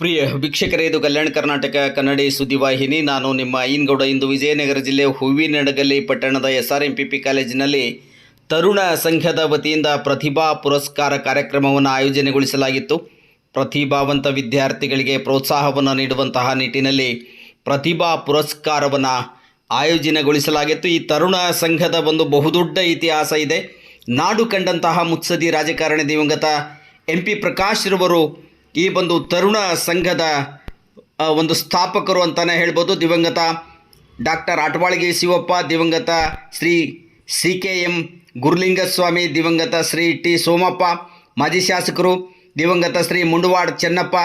ಪ್ರಿಯ ವೀಕ್ಷಕರೇ, ಇದು ಕಲ್ಯಾಣ ಕರ್ನಾಟಕ ಕನ್ನಡಿ ಸುದ್ದಿವಾಹಿನಿ. ನಾನು ನಿಮ್ಮ ಐನ್ಗೌಡ ಇಂದು ವಿಜಯನಗರ ಜಿಲ್ಲೆ ಹೂವಿನಡಗಲ್ಲಿ, ಪಟ್ಟಣದ S R M P P ಕಾಲೇಜಿನಲ್ಲಿ ತರುಣ ಸಂಘದ ವತಿಯಿಂದ ಪ್ರತಿಭಾ ಪುರಸ್ಕಾರ ಕಾರ್ಯಕ್ರಮವನ್ನು ಆಯೋಜನೆಗೊಳಿಸಲಾಗಿತ್ತು. ಪ್ರತಿಭಾವಂತ ವಿದ್ಯಾರ್ಥಿಗಳಿಗೆ ಪ್ರೋತ್ಸಾಹವನ್ನು ನೀಡುವಂತಹ ನಿಟ್ಟಿನಲ್ಲಿ ಪ್ರತಿಭಾ ಪುರಸ್ಕಾರವನ್ನು ಆಯೋಜನೆಗೊಳಿಸಲಾಗಿತ್ತು. ಈ ತರುಣ ಸಂಘದ ಒಂದು ಬಹುದೊಡ್ಡ ಇತಿಹಾಸ ಇದೆ. ನಾಡು ಕಂಡಂತಹ ಮುತ್ಸದಿ ರಾಜಕಾರಣಿ ದಿವಂಗತ ಎಂ ಪಿ ಪ್ರಕಾಶ್ರವರು ಈ ಒಂದು ತರುಣ ಸಂಘದ ಒಂದು ಸ್ಥಾಪಕರು ಅಂತಲೇ ಹೇಳ್ಬೋದು ದಿವಂಗತ ಡಾಕ್ಟರ್ ಆಟವಾಳಗಿ ಶಿವಪ್ಪ, ದಿವಂಗತ Shri C K M Gurulingaswamy, ದಿವಂಗತ ಶ್ರೀ ಟಿ. ಸೋಮಪ್ಪ, ಮಾಜಿ ಶಾಸಕರು ದಿವಂಗತ ಶ್ರೀ ಮುಂಡವಾಡ್ ಚೆನ್ನಪ್ಪ,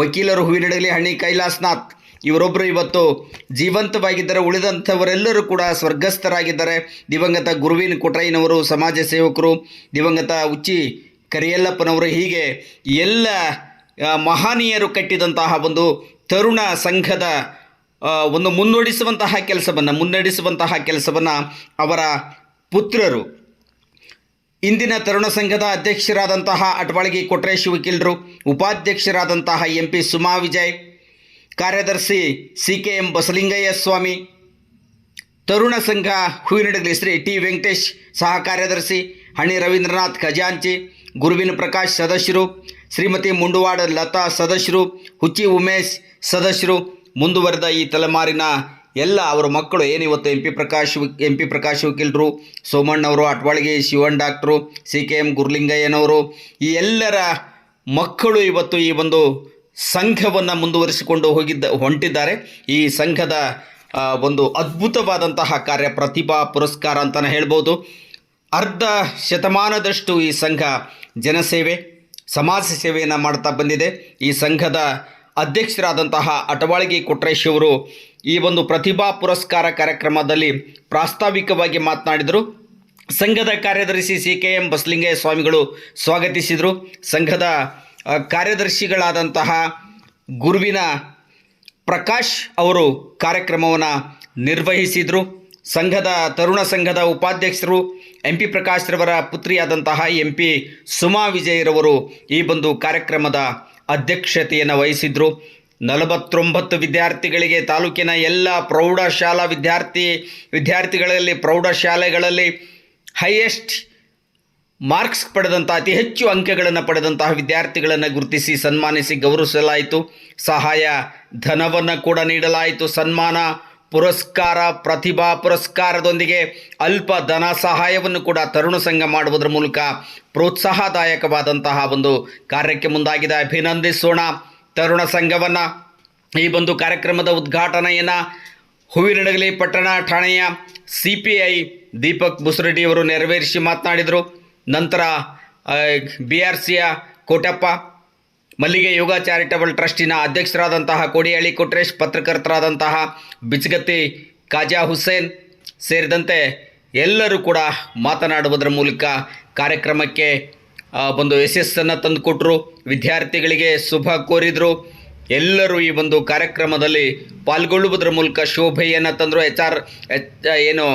ವಕೀಲರು ಹೂವಿನಡಗಲಿ ಹಣ್ಣಿ ಕೈಲಾಸನಾಥ್ ಇವರೊಬ್ಬರು ಇವತ್ತು ಜೀವಂತವಾಗಿದ್ದರೆ ಉಳಿದಂಥವರೆಲ್ಲರೂ ಕೂಡ ಸ್ವರ್ಗಸ್ಥರಾಗಿದ್ದಾರೆ. ದಿವಂಗತ ಗುರುವಿನ ಕೊಟ್ರಯ್ಯನವರು, ಸಮಾಜ ಸೇವಕರು, ದಿವಂಗತ ಉಚ್ಚಿ ಕರಿಯಲ್ಲಪ್ಪನವರು ಹೀಗೆ ಎಲ್ಲ ಮಹನೀಯರು ಕಟ್ಟಿದಂತಹ ಒಂದು ತರುಣ ಸಂಘದ ಒಂದು ಮುನ್ನಡೆಸುವಂತಹ ಕೆಲಸವನ್ನು ಮುನ್ನಡೆಸುವಂತಹ ಕೆಲಸವನ್ನು ಅವರ ಪುತ್ರರು. ಇಂದಿನ ತರುಣ ಸಂಘದ ಅಧ್ಯಕ್ಷರಾದಂತಹ ಅಟ್ವಾಳಗಿ ಕೊಟ್ರೇಶ್ ವಕೀಲರು, ಉಪಾಧ್ಯಕ್ಷರಾದಂತಹ ಎಂ ಪಿ ಸುಮಾ ವಿಜಯ್, ಕಾರ್ಯದರ್ಶಿ C K M Basalingaiah Swamy, Taruna Sangha Hoovinahadagali Shri T Venkatesh ಸಹ ಕಾರ್ಯದರ್ಶಿ, ಹಣಿ ರವೀಂದ್ರನಾಥ್ ಖಜಾಂಚಿ, ಗುರುವಿನ ಪ್ರಕಾಶ್ ಸದಸ್ಯರು ಶ್ರೀಮತಿ ಮುಂಡುವಾಡ ಲತಾ ಸದಸ್ಯರು, ಹುಚ್ಚಿ ಉಮೇಶ್ ಸದಸ್ಯರು ಮುಂದುವರೆದ ಈ ತಲೆಮಾರಿನ ಎಲ್ಲ ಅವರ ಮಕ್ಕಳು ಏನಿವತ್ತು M P Prakash M P Prakash ವಕೀಲರು ಸೋಮಣ್ಣವರು ಅಟ್ವಾಳಿಗೆ Shivan doctor, C K M ಗುರುಲಿಂಗಯ್ಯನವರು, ಈ ಎಲ್ಲರ ಮಕ್ಕಳು ಇವತ್ತು ಈ ಒಂದು ಸಂಘವನ್ನು ಮುಂದುವರಿಸಿಕೊಂಡು ಹೋಗಿದ್ದ, ಹೊಂಟಿದ್ದಾರೆ. ಈ ಸಂಘದ ಒಂದು ಅದ್ಭುತವಾದಂತಹ ಕಾರ್ಯ ಪ್ರತಿಭಾ ಪುರಸ್ಕಾರ ಅಂತಲೇ ಹೇಳ್ಬೋದು. ಅರ್ಧ ಶತಮಾನದಷ್ಟು ಈ ಸಂಘ ಜನಸೇವೆ. ಸಮಾಜ ಸೇವೆಯನ್ನು ಮಾಡ್ತಾ ಬಂದಿದೆ. ಈ ಸಂಘದ ಅಧ್ಯಕ್ಷರಾದಂತಹ ಅಟವಾಳಗಿ ಕೊಟ್ರೇಶ್ ಅವರು ಈ ಒಂದು ಪ್ರತಿಭಾ ಪುರಸ್ಕಾರ ಕಾರ್ಯಕ್ರಮದಲ್ಲಿ ಪ್ರಾಸ್ತಾವಿಕವಾಗಿ ಮಾತನಾಡಿದರು. ಸಂಘದ ಕಾರ್ಯದರ್ಶಿ ಸಿ ಕೆ ಎಂ ಬಸಲಿಂಗಯ್ಯ ಸ್ವಾಮಿಗಳು ಸ್ವಾಗತಿಸಿದರು. ಸಂಘದ ಕಾರ್ಯದರ್ಶಿಗಳಾದಂತಹ ಗುರುವಿನ ಪ್ರಕಾಶ್ ಅವರು ಕಾರ್ಯಕ್ರಮವನ್ನು ನಿರ್ವಹಿಸಿದರು. ಸಂಘದ, ತರುಣ ಸಂಘದ ಉಪಾಧ್ಯಕ್ಷರು ಎಂ ಪಿ ಪ್ರಕಾಶ್ರವರ ಪುತ್ರಿಯಾದಂತಹ ಎಂ ಪಿ ಸುಮಾ ವಿಜಯರವರು ಈ ಒಂದು ಕಾರ್ಯಕ್ರಮದ ಅಧ್ಯಕ್ಷತೆಯನ್ನು ವಹಿಸಿದರು. ನಲವತ್ತೊಂಬತ್ತು ವಿದ್ಯಾರ್ಥಿಗಳಿಗೆ ತಾಲೂಕಿನ ಎಲ್ಲ ಪ್ರೌಢಶಾಲಾ ವಿದ್ಯಾರ್ಥಿ, ವಿದ್ಯಾರ್ಥಿಗಳಲ್ಲಿ ಪ್ರೌಢಶಾಲೆಗಳಲ್ಲಿ ಹೈಯೆಸ್ಟ್ ಮಾರ್ಕ್ಸ್ ಪಡೆದಂಥ ಅತಿ ಹೆಚ್ಚು ಅಂಕಗಳನ್ನು ಪಡೆದಂತಹ ವಿದ್ಯಾರ್ಥಿಗಳನ್ನು ಗುರುತಿಸಿ ಸನ್ಮಾನಿಸಿ ಗೌರವಿಸಲಾಯಿತು. ಸಹಾಯ, ಧನವನ್ನು ಕೂಡ ನೀಡಲಾಯಿತು. ಸನ್ಮಾನ ಪುರಸ್ಕಾರ, ಪ್ರತಿಭಾ ಪುರಸ್ಕಾರದೊಂದಿಗೆ ಅಲ್ಪ ಧನ ಸಹಾಯವನ್ನು ಕೂಡ ತರುಣ ಸಂಘ ಮಾಡುವುದರ ಮೂಲಕ ಪ್ರೋತ್ಸಾಹದಾಯಕವಾದಂತಹ ಒಂದು ಕಾರ್ಯಕ್ಕೆ ಮುಂದಾಗಿದೆ. ಅಭಿನಂದಿಸೋಣ ತರುಣ ಸಂಘವನ್ನು. ಈ ಒಂದು ಕಾರ್ಯಕ್ರಮದ ಉದ್ಘಾಟನೆಯನ್ನು ಹೂವಿನಡಗಲಿ, ಪಟ್ಟಣ ಠಾಣೆಯ ಸಿ ಪಿ ಐ ದೀಪಕ್ ಬುಸರಡಿಯವರು ನೆರವೇರಿಸಿ ಮಾತನಾಡಿದರು. ನಂತರ ಬಿ ಆರ್ ಸಿಯ ಕೋಟಪ್ಪ ಮಲ್ಲಿಗೆ ಯೋಗ ಚಾರಿಟಬಲ್ ಟ್ರಸ್ಟಿನ ಅಧ್ಯಕ್ಷರಾದಂತಹ ಕೋಡಿಹಳ್ಳಿ ಕೊಟ್ರೇಶ್, ಪತ್ರಕರ್ತರಾದಂತಹ ಬಿಚ್ಗತ್ತಿ ಖಾಜಾ ಹುಸೇನ್ ಸೇರಿದಂತೆ ಎಲ್ಲರೂ ಕೂಡ ಮಾತನಾಡುವುದರ ಮೂಲಕ ಕಾರ್ಯಕ್ರಮಕ್ಕೆ ಒಂದು ಯಶಸ್ಸನ್ನು ತಂದುಕೊಟ್ರು. ವಿದ್ಯಾರ್ಥಿಗಳಿಗೆ ಶುಭ ಕೋರಿದರು. ಎಲ್ಲರೂ ಈ ಒಂದು ಕಾರ್ಯಕ್ರಮದಲ್ಲಿ ಪಾಲ್ಗೊಳ್ಳುವುದರ ಮೂಲಕ ಶೋಭೆಯನ್ನು ತಂದರು. ಎಚ್ ಆರ್ ಏನು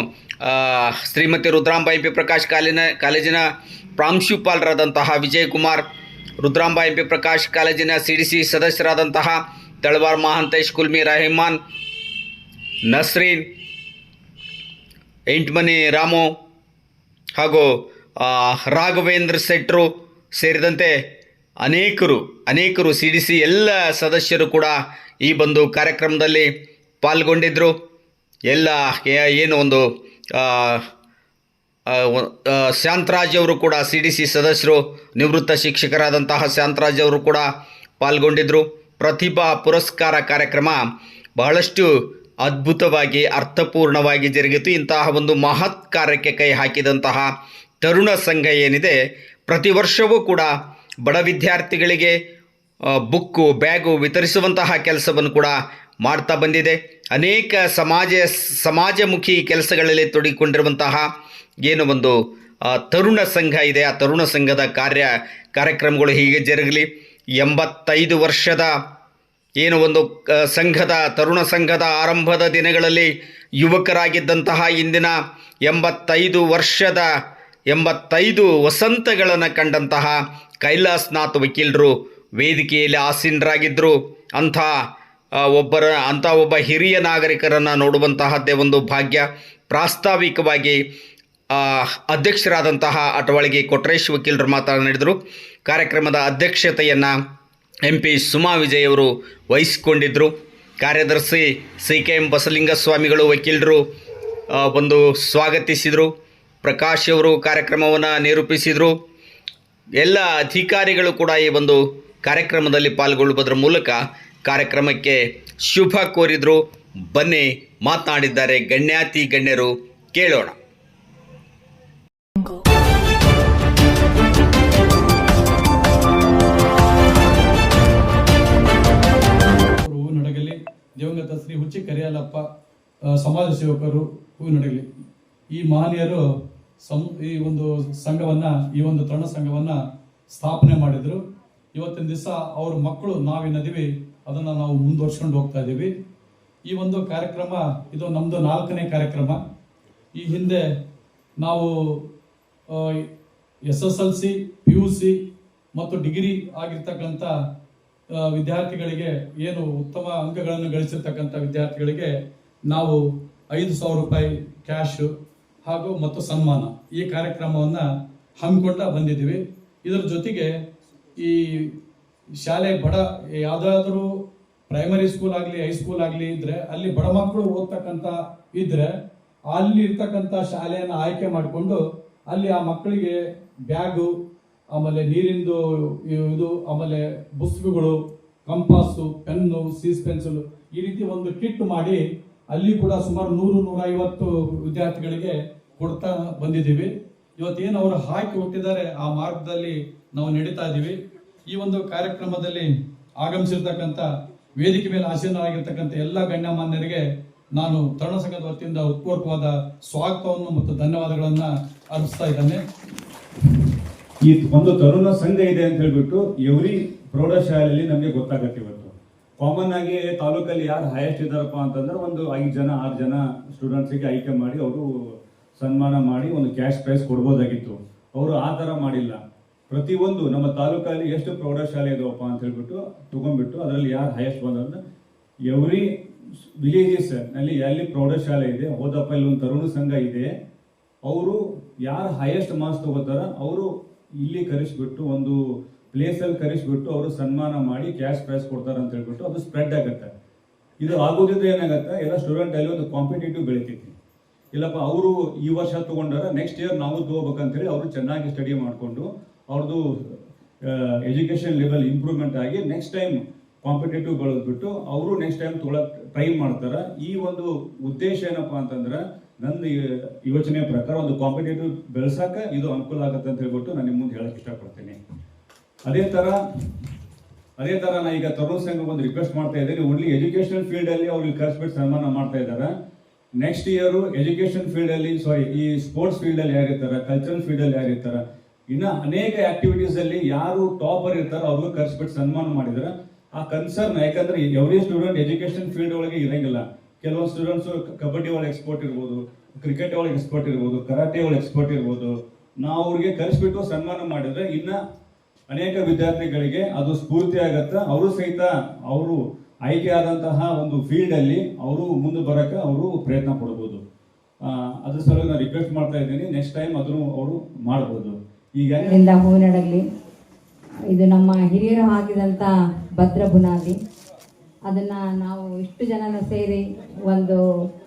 ಶ್ರೀಮತಿ ರುದ್ರಾಂಬಾಯಿ ಪಿ ಪ್ರಕಾಶ್ ಕಾಲಿನ, ಕಾಲೇಜಿನ ಪ್ರಾಂಶುಪಾಲರಾದಂತಹ ವಿಜಯ್ ಕುಮಾರ್ ರುದ್ರಾಂಬ ಎಂ ಪಿ ಪ್ರಕಾಶ್ ಕಾಲೇಜಿನ ಸಿ ಡಿ ಸಿ ಸದಸ್ಯರಾದಂತಹ ತಳವಾರ್ ಮಹಾಂತೇಶ್ ಕುಲ್ಮಿ ರಹಿಮಾನ್, ನಸ್ರೀನ್, ಎಂಟ್ಮನಿ ರಾಮು ಹಾಗೂ ರಾಘವೇಂದ್ರ ಸೆಟ್ರು ಸೇರಿದಂತೆ ಅನೇಕರು ಅನೇಕರು ಸಿ ಡಿ ಸಿ ಎಲ್ಲ ಸದಸ್ಯರು ಕೂಡ ಈ ಒಂದು ಕಾರ್ಯಕ್ರಮದಲ್ಲಿ ಪಾಲ್ಗೊಂಡಿದ್ದರು ಎಲ್ಲ ಏನು ಒಂದು ಶಾಂತರಾಜ್ ಅವರು ಕೂಡ ಸಿ ಡಿ ಸಿ ಸದಸ್ಯರು, ನಿವೃತ್ತ ಶಿಕ್ಷಕರಾದಂತಹ ಶಾಂತರಾಜ್ ಅವರು ಕೂಡ ಪಾಲ್ಗೊಂಡಿದ್ದರು ಪ್ರತಿಭಾ ಪುರಸ್ಕಾರ ಕಾರ್ಯಕ್ರಮ ಬಹಳಷ್ಟು ಅದ್ಭುತವಾಗಿ, ಅರ್ಥಪೂರ್ಣವಾಗಿ ಜರುಗಿತು. ಇಂತಹ ಒಂದು ಮಹತ್ ಕಾರ್ಯಕ್ಕೆ ಕೈ ಹಾಕಿದಂತಹ ತರುಣ ಸಂಘ ಏನಿದೆ, ಪ್ರತಿ ವರ್ಷವೂ ಕೂಡ ಬಡ ವಿದ್ಯಾರ್ಥಿಗಳಿಗೆ ಬುಕ್ಕು, ಬ್ಯಾಗು ವಿತರಿಸುವಂತಹ ಕೆಲಸವನ್ನು ಕೂಡ ಮಾಡ್ತಾ ಬಂದಿದೆ. ಅನೇಕ ಸಮಾಜ, ಸಮಾಜಮುಖಿ ಕೆಲಸಗಳಲ್ಲಿ ತೊಡಗಿಕೊಂಡಿರುವಂತಹ ಏನು ಒಂದು ತರುಣ ಸಂಘ ಇದೆ. ಆ ತರುಣ ಸಂಘದ ಕಾರ್ಯ, ಕಾರ್ಯಕ್ರಮಗಳು ಹೀಗೆ ಜರುಗಲಿ. ಎಂಬತ್ತೈದು ವರ್ಷದ ಏನು ಒಂದು ಸಂಘದ, ತರುಣ ಸಂಘದ ಆರಂಭದ ದಿನಗಳಲ್ಲಿ ಯುವಕರಾಗಿದ್ದಂತಹ ಇಂದಿನ ಎಂಬತ್ತೈದು ವರ್ಷದ, ಎಂಬತ್ತೈದು ವಸಂತಗಳನ್ನು ಕಂಡಂತಹ ಕೈಲಾಸ್ನಾಥ್ ವಕೀಲರು ವೇದಿಕೆಯಲ್ಲಿ ಆಸೀನರಾಗಿದ್ದರು ಅಂಥ ಒಬ್ಬರ, ಅಂಥ ಒಬ್ಬ ಹಿರಿಯ ನಾಗರಿಕರನ್ನು ನೋಡುವಂತಹದ್ದೇ ಒಂದು ಭಾಗ್ಯ. ಪ್ರಾಸ್ತಾವಿಕವಾಗಿ ಅಧ್ಯಕ್ಷರಾದಂತಹ ಅಟವಾಳಿಗೆ ಕೊಟ್ರೇಶ್ ವಕೀಲರು ಮಾತನಾಡಿದರು ಕಾರ್ಯಕ್ರಮದ ಅಧ್ಯಕ್ಷತೆಯನ್ನು ಎಂ ಪಿ ಸುಮಾ ವಿಜಯ್ ಅವರು ವಹಿಸಿಕೊಂಡಿದ್ದರು ಕಾರ್ಯದರ್ಶಿ ಸಿ ಕೆ ಎಂ ಬಸಲಿಂಗಸ್ವಾಮಿಗಳು ವಕೀಲರು ಬಂದು ಸ್ವಾಗತಿಸಿದರು. ಪ್ರಕಾಶ್ ಅವರು ಕಾರ್ಯಕ್ರಮವನ್ನು ನಿರೂಪಿಸಿದರು. ಎಲ್ಲ ಅಧಿಕಾರಿಗಳು ಕೂಡ ಈ ಒಂದು ಕಾರ್ಯಕ್ರಮದಲ್ಲಿ ಪಾಲ್ಗೊಳ್ಳುವುದರ ಮೂಲಕ ಕಾರ್ಯಕ್ರಮಕ್ಕೆ ಶುಭ ಕೋರಿದರು. ಬನ್ನಿ ಮಾತನಾಡಿದ್ದಾರೆ ಗಣ್ಯಾತಿ ಗಣ್ಯರು. ಕೇಳೋಣ. ದಿವಂಗತ ಶ್ರೀ ಹುಚ್ಚಿ ಕರಿಯಾಲಪ್ಪ ಸಮಾಜ ಸೇವಕರು ಹೂವಿನಡಗಲಿ ಈ ಮಹನೀಯರು ಸಂ, ಈ ಒಂದು ಸಂಘವನ್ನ, ಈ ಒಂದು ತರಣ ಸಂಘವನ್ನ ಸ್ಥಾಪನೆ ಮಾಡಿದ್ರು. ಇವತ್ತಿನ ದಿವಸ ಅವ್ರ ಮಕ್ಕಳು ನಾವೇನದೀವಿ ಅದನ್ನ ನಾವು ಮುಂದುವರ್ಸ್ಕೊಂಡು ಹೋಗ್ತಾ ಇದ್ದೀವಿ ಈ ಒಂದು ಕಾರ್ಯಕ್ರಮ, ಇದು ನಮ್ಮದು ನಾಲ್ಕನೇ ಕಾರ್ಯಕ್ರಮ. ಈ ಹಿಂದೆ ನಾವು S S L C, P U C ಮತ್ತು ಡಿಗ್ರಿ ಆಗಿರ್ತಕ್ಕಂಥ ವಿದ್ಯಾರ್ಥಿಗಳಿಗೆ ಏನು ಉತ್ತಮ ಅಂಕಗಳನ್ನು ಗಳಿಸಿರ್ತಕ್ಕಂಥ ವಿದ್ಯಾರ್ಥಿಗಳಿಗೆ ನಾವು ಐದು ಸಾವಿರ ರೂಪಾಯಿ ಕ್ಯಾಶು ಹಾಗೂ ಮತ್ತು ಸನ್ಮಾನ ಈ ಕಾರ್ಯಕ್ರಮವನ್ನು ಹಮ್ಮಿಕೊಂಡ ಬಂದಿದ್ದೀವಿ. ಇದರ ಜೊತೆಗೆ ಈ ಶಾಲೆ ಬಡ ಯಾವುದಾದ್ರೂ ಪ್ರೈಮರಿ ಸ್ಕೂಲ್ ಆಗಲಿ ಹೈಸ್ಕೂಲ್ ಆಗಲಿ ಇದ್ರೆ ಅಲ್ಲಿ ಬಡ ಮಕ್ಕಳು ಓದ್ತಕ್ಕಂಥ ಇದ್ರೆ ಅಲ್ಲಿ ಇರ್ತಕ್ಕಂಥ ಶಾಲೆಯನ್ನು ಆಯ್ಕೆ ಮಾಡಿಕೊಂಡು ಅಲ್ಲಿ ಆ ಮಕ್ಕಳಿಗೆ ಬ್ಯಾಗು ಆಮೇಲೆ ನೀರಿಂದು ಇದು, ಆಮೇಲೆ ಪುಸ್ತಕಗಳು ಕಂಪಾಸು, ಪೆನ್ನು, ಸೀಸ್ ಪೆನ್ಸಿಲ್ ಈ ರೀತಿ ಒಂದು ಕಿಟ್ ಮಾಡಿ ಅಲ್ಲಿ ಕೂಡ ಸುಮಾರು ನೂರು ನೂರ ಐವತ್ತು ವಿದ್ಯಾರ್ಥಿಗಳಿಗೆ ಕೊಡ್ತಾ ಬಂದಿದ್ದೀವಿ. ಇವತ್ತೇನು ಅವರು ಹಾಕಿ ಹುಟ್ಟಿದ್ದಾರೆ ಆ ಮಾರ್ಗದಲ್ಲಿ ನಾವು ನಡೀತಾ ಇದ್ದೀವಿ. ಈ ಒಂದು ಕಾರ್ಯಕ್ರಮದಲ್ಲಿ ಆಗಮಿಸಿರ್ತಕ್ಕಂಥ ವೇದಿಕೆ ಮೇಲೆ ಆಸೀನರಾಗಿರ್ತಕ್ಕಂಥ ಎಲ್ಲ ಗಣ್ಯಮಾನ್ಯರಿಗೆ ನಾನು ತರುಣ ಸಂಘದ ವತಿಯಿಂದ ಉತ್ಪೂರ್ವಕವಾದ ಸ್ವಾಗತವನ್ನು ಮತ್ತು ಧನ್ಯವಾದಗಳನ್ನು ಅರ್ಪಿಸ್ತಾ ಇದ್ದೇನೆ. ಈ ಒಂದು ತರುಣ ಸಂಘ ಇದೆ ಅಂತ ಹೇಳ್ಬಿಟ್ಟು ಎವ್ರಿ ಪ್ರೌಢಶಾಲೆಯಲ್ಲಿ ನಮಗೆ ಗೊತ್ತಾಗತ್ತೆ ಇವತ್ತು. ಕಾಮನ್ ಆಗಿ ತಾಲೂಕಲ್ಲಿ ಯಾರು ಹೈಯೆಸ್ಟ್ ಇದ್ದಾರಪ್ಪ ಅಂತಂದ್ರೆ ಒಂದು ಐದು ಜನ, ಆರು ಜನ ಸ್ಟೂಡೆಂಟ್ಸಿಗೆ ಆಯ್ಕೆ ಮಾಡಿ ಅವರು ಸನ್ಮಾನ ಮಾಡಿ ಒಂದು ಕ್ಯಾಶ್ ಪ್ರೈಸ್ ಕೊಡ್ಬೋದಾಗಿತ್ತು. ಅವರು ಆ ಥರ ಮಾಡಿಲ್ಲ. ಪ್ರತಿಯೊಂದು ನಮ್ಮ ತಾಲೂಕಲ್ಲಿ ಎಷ್ಟು ಪ್ರೌಢಶಾಲೆ ಇದಾವಪ್ಪ ಅಂತ ಹೇಳ್ಬಿಟ್ಟು ತಗೊಂಡ್ಬಿಟ್ಟು ಅದರಲ್ಲಿ ಯಾರು ಹೈಯೆಸ್ಟ್ ಬಂದ್ರೆ ಎವ್ರಿ ವಿಲೇಜಸ್ನಲ್ಲಿ ಎಲ್ಲಿ ಪ್ರೌಢಶಾಲೆ ಇದೆ, ಹೋದಪ್ಪ ಇಲ್ಲಿ ಒಂದು ತರುಣ ಸಂಘ ಇದೆ, ಅವರು ಯಾರು ಹೈಯೆಸ್ಟ್ ಮಾರ್ಕ್ಸ್ ತಗೋತಾರ ಅವರು ಇಲ್ಲಿ ಕರೆಸ್ಬಿಟ್ಟು ಒಂದು ಪ್ಲೇಸಲ್ಲಿ ಕರೆಸ್ಬಿಟ್ಟು ಅವರು ಸನ್ಮಾನ ಮಾಡಿ ಕ್ಯಾಶ್ ಪ್ರೈಸ್ ಕೊಡ್ತಾರೆ ಅಂತ ಹೇಳ್ಬಿಟ್ಟು ಅದು ಸ್ಪ್ರೆಡ್ ಆಗುತ್ತೆ. ಇದು ಆಗೋದಿದ್ರೆ ಏನಾಗುತ್ತೆ? ಎಲ್ಲ ಸ್ಟೂಡೆಂಟ್ ಅಲ್ಲಿ ಒಂದು ಕಾಂಪಿಟೇಟಿವ್ ಬೆಳಿತೈತಿ. ಇಲ್ಲಪ್ಪ, ಅವರು ಈ ವರ್ಷ ತಗೊಂಡಾರ ನೆಕ್ಸ್ಟ್ ಇಯರ್ ನಾವು ತಗೋಬೇಕಂತ ಹೇಳಿ ಅವರು ಚೆನ್ನಾಗಿ ಸ್ಟಡಿ ಮಾಡಿಕೊಂಡು ಅವ್ರದ್ದು ಎಜುಕೇಶನ್ ಲೆವೆಲ್ ಇಂಪ್ರೂವ್ಮೆಂಟ್ ಆಗಿ ನೆಕ್ಸ್ಟ್ ಟೈಮ್ ಕಾಂಪಿಟೇಟಿವ್ ಬೆಳೆದ್ಬಿಟ್ಟು ಅವರು ನೆಕ್ಸ್ಟ್ ಟೈಮ್ ತೊಗೊಳಕ್ ಟ್ರೈ ಮಾಡ್ತಾರೆ. ಈ ಒಂದು ಉದ್ದೇಶ ಏನಪ್ಪಾ ಅಂತಂದ್ರೆ ಈ- ಯೋಚನೆ ಪ್ರಕಾರ ಒಂದು ಕಾಂಪಿಟೇಟಿವ್ ಬೆಳೆಸಕ ಇದು ಅನುಕೂಲ ಆಗುತ್ತೆ ಅಂತ ಹೇಳ್ಬಿಟ್ಟು ನಾನು ನಿಮ್ಮ ಮುಂದೆ ಹೇಳಕ್ ಇಷ್ಟಪಡ್ತೀನಿ. ಅದೇ ತರ ಅದೇ ತರ ನಾನು ಈಗ ತರುಣ್ ಸಂಘ ಒಂದು ರಿಕ್ವೆಸ್ಟ್ ಮಾಡ್ತಾ ಇದ್ದೀನಿ. ಓನ್ಲಿ ಎಜುಕೇಷನ್ ಫೀಲ್ಡ್ ಅಲ್ಲಿ ಅವ್ರಿಗೆ ಕರೆಸ್ಬಿಟ್ಟು ಸನ್ಮಾನ ಮಾಡ್ತಾ ಇದ್ದಾರೆ ನೆಕ್ಸ್ಟ್ ಇಯರ್ ಎಜುಕೇಶನ್ ಫೀಲ್ಡ್ ಅಲ್ಲಿ ಸಾರಿ ಈ ಸ್ಪೋರ್ಟ್ಸ್ ಫೀಲ್ಡ್ ಅಲ್ಲಿ ಯಾರಿರ್ತಾರೆ ಕಲ್ಚರಲ್ ಫೀಲ್ಡ್ ಅಲ್ಲಿ ಯಾರಿರ್ತಾರೆ ಇನ್ನ ಅನೇಕ ಆಕ್ಟಿವಿಟೀಸ್ ಅಲ್ಲಿ ಯಾರು ಟಾಪರ್ ಇರ್ತಾರೋ ಅವ್ರಿಗೂ ಕರೆಸ್ಬಿಟ್ಟು ಸನ್ಮಾನ ಮಾಡಿದ್ರೆ. ಆ ಕನ್ಸರ್ನ್ ಯಾಕಂದ್ರೆ ಎವ್ರಿ ಸ್ಟೂಡೆಂಟ್ ಎಜುಕೇಶನ್ ಫೀಲ್ಡ್ ಒಳಗೆ ಇರಂಗಿಲ್ಲ. ಕೆಲವೊಂದು ಸ್ಟೂಡೆಂಟ್ಸ್ ಕಬಡ್ಡಿ ಒಳಗೆ ಎಕ್ಸ್ಪರ್ಟ್ ಇರ್ಬೋದು ಕ್ರಿಕೆಟ್ ಒಳಗೆ ಎಕ್ಸ್ಪರ್ಟ್ ಇರ್ಬೋದು ಕರಾಟೆ ಒಳಗೆ ಎಕ್ಸ್ಪರ್ಟ್ ಇರ್ಬೋದು. ನಾವು ಅವ್ರಿಗೆ ಕರೆಸ್ಬಿಟ್ಟು ಸನ್ಮಾನ ಮಾಡಿದ್ರೆ ಇನ್ನ ಅನೇಕ ವಿದ್ಯಾರ್ಥಿಗಳಿಗೆ ಅದು ಸ್ಫೂರ್ತಿ ಆಗತ್ತೆ. ಅವರು ಸಹಿತ ಅವರು ಆಯ್ಕೆ ಆದಂತಹ ಒಂದು ಫೀಲ್ಡ್ ಅಲ್ಲಿ ಅವರು ಮುಂದೆ ಬರಕ್ಕೆ ಅವರು ಪ್ರಯತ್ನ ಪಡ್ಬೋದು. ಅದ್ರ ಸಲುವಾಗಿ ನಾನು ರಿಕ್ವೆಸ್ಟ್ ಮಾಡ್ತಾ ಇದ್ದೀನಿ. ನೆಕ್ಸ್ಟ್ ಟೈಮ್ ಅದನ್ನು ಅವರು ಮಾಡ್ಬೋದು. ಈಗ ಹೂವಿನಡಗಲಿ ಇದು ನಮ್ಮ ಹಿರಿಯರು ಹಾಕಿದಂತ ಭದ್ರ ಬುನಾದಿ. ಅದನ್ನು ನಾವು ಇಷ್ಟು ಜನನ ಸೇರಿ ಒಂದು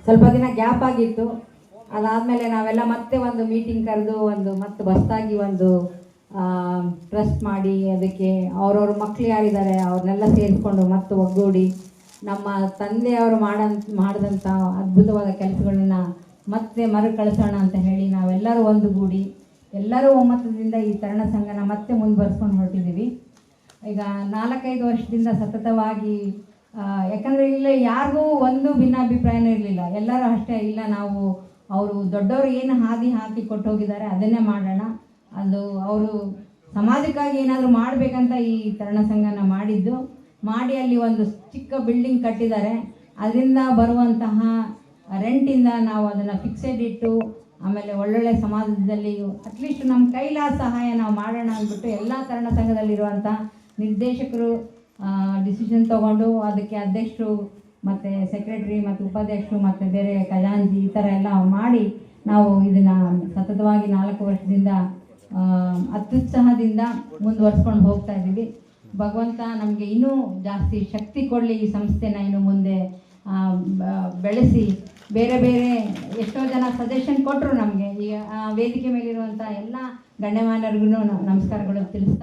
ಸ್ವಲ್ಪ ದಿನ ಗ್ಯಾಪ್ ಆಗಿತ್ತು. ಅದಾದಮೇಲೆ ನಾವೆಲ್ಲ ಮತ್ತೆ ಒಂದು ಮೀಟಿಂಗ್ ಕರೆದು ಒಂದು ಮತ್ತೆ ಬಸ್ತಾಗಿ ಒಂದು ಟ್ರಸ್ಟ್ ಮಾಡಿ ಅದಕ್ಕೆ ಅವ್ರವ್ರ ಮಕ್ಳು ಯಾರಿದ್ದಾರೆ ಅವ್ರನ್ನೆಲ್ಲ ಸೇರಿಸ್ಕೊಂಡು ಮತ್ತೆ ಒಗ್ಗೂಡಿ ನಮ್ಮ ತಂದೆಯವರು ಮಾಡಂತ ಮಾಡಿದಂಥ ಅದ್ಭುತವಾದ ಕೆಲಸಗಳನ್ನ ಮತ್ತೆ ಮರುಕಳಿಸೋಣ ಅಂತ ಹೇಳಿ ನಾವೆಲ್ಲರೂ ಒಂದುಗೂಡಿ ಎಲ್ಲರೂ ಒಮ್ಮತದಿಂದ ಈ ತರಣ ಸಂಘನ ಮತ್ತೆ ಮುಂದುವರ್ಸ್ಕೊಂಡು ಹೊರಟಿದ್ದೀವಿ. ಈಗ ನಾಲ್ಕೈದು ವರ್ಷದಿಂದ ಸತತವಾಗಿ ಯಾಕಂದ್ರೆ ಇಲ್ಲ, ಯಾರಿಗೂ ಒಂದು ಭಿನ್ನಾಭಿಪ್ರಾಯನೂ ಇರಲಿಲ್ಲ. ಎಲ್ಲರೂ ಅಷ್ಟೇ, ಇಲ್ಲ, ನಾವು ಅವರು ದೊಡ್ಡವರು ಏನು ಹಾದಿ ಹಾಕಿ ಕೊಟ್ಟು ಹೋಗಿದ್ದಾರೆ ಅದನ್ನೇ ಮಾಡೋಣ. ಅದು ಅವರು ಸಮಾಜಕ್ಕಾಗಿ ಏನಾದರೂ ಮಾಡಬೇಕಂತ ಈ ತರಣ ಸಂಘನ ಮಾಡಿದ್ದು. ಮಾಡಿ ಅಲ್ಲಿ ಒಂದು ಚಿಕ್ಕ ಬಿಲ್ಡಿಂಗ್ ಕಟ್ಟಿದ್ದಾರೆ. ಅದರಿಂದ ಬರುವಂತಹ ರೆಂಟಿಂದ ನಾವು ಅದನ್ನು ಫಿಕ್ಸೆಡ್ ಇಟ್ಟು, ಆಮೇಲೆ ಒಳ್ಳೊಳ್ಳೆ ಸಮಾಜದಲ್ಲಿ ಅಟ್ಲೀಸ್ಟ್ ನಮ್ಮ ಕೈಲಾದ ಸಹಾಯ ನಾವು ಮಾಡೋಣ ಅಂದ್ಬಿಟ್ಟು ಎಲ್ಲ ತರಣ ಸಂಘದಲ್ಲಿರುವಂಥ ನಿರ್ದೇಶಕರು ಡಿಸಿಷನ್ ತಗೊಂಡು ಅದಕ್ಕೆ ಅಧ್ಯಕ್ಷರು ಮತ್ತು ಸೆಕ್ರೆಟ್ರಿ ಮತ್ತು ಉಪಾಧ್ಯಕ್ಷರು ಮತ್ತು ಬೇರೆ ಖಜಾಂಜಿ ಈ ಥರ ಎಲ್ಲ ಮಾಡಿ ನಾವು ಇದನ್ನು ಸತತವಾಗಿ ನಾಲ್ಕು ವರ್ಷದಿಂದ ಅತ್ಯುತ್ಸಾಹದಿಂದ ಮುಂದುವರ್ಸ್ಕೊಂಡು ಹೋಗ್ತಾ ಇದ್ದೀವಿ. ಭಗವಂತ ನಮಗೆ ಇನ್ನೂ ಜಾಸ್ತಿ ಶಕ್ತಿ ಕೊಡಲಿ ಈ ಸಂಸ್ಥೆನ ಇನ್ನು ಮುಂದೆ ಬೆಳೆಸಿ. ಬೇರೆ ಬೇರೆ ಎಷ್ಟೋ ಜನ ಸಜೆಷನ್ ಕೊಟ್ಟರು ನಮಗೆ. ಈ ವೇದಿಕೆ ಮೇಲಿರುವಂಥ ಎಲ್ಲ ಗಣ್ಯಮಾನ್ಯರಿಗೂ ನಮಸ್ಕಾರಗಳು ತಿಳಿಸ್ತಾ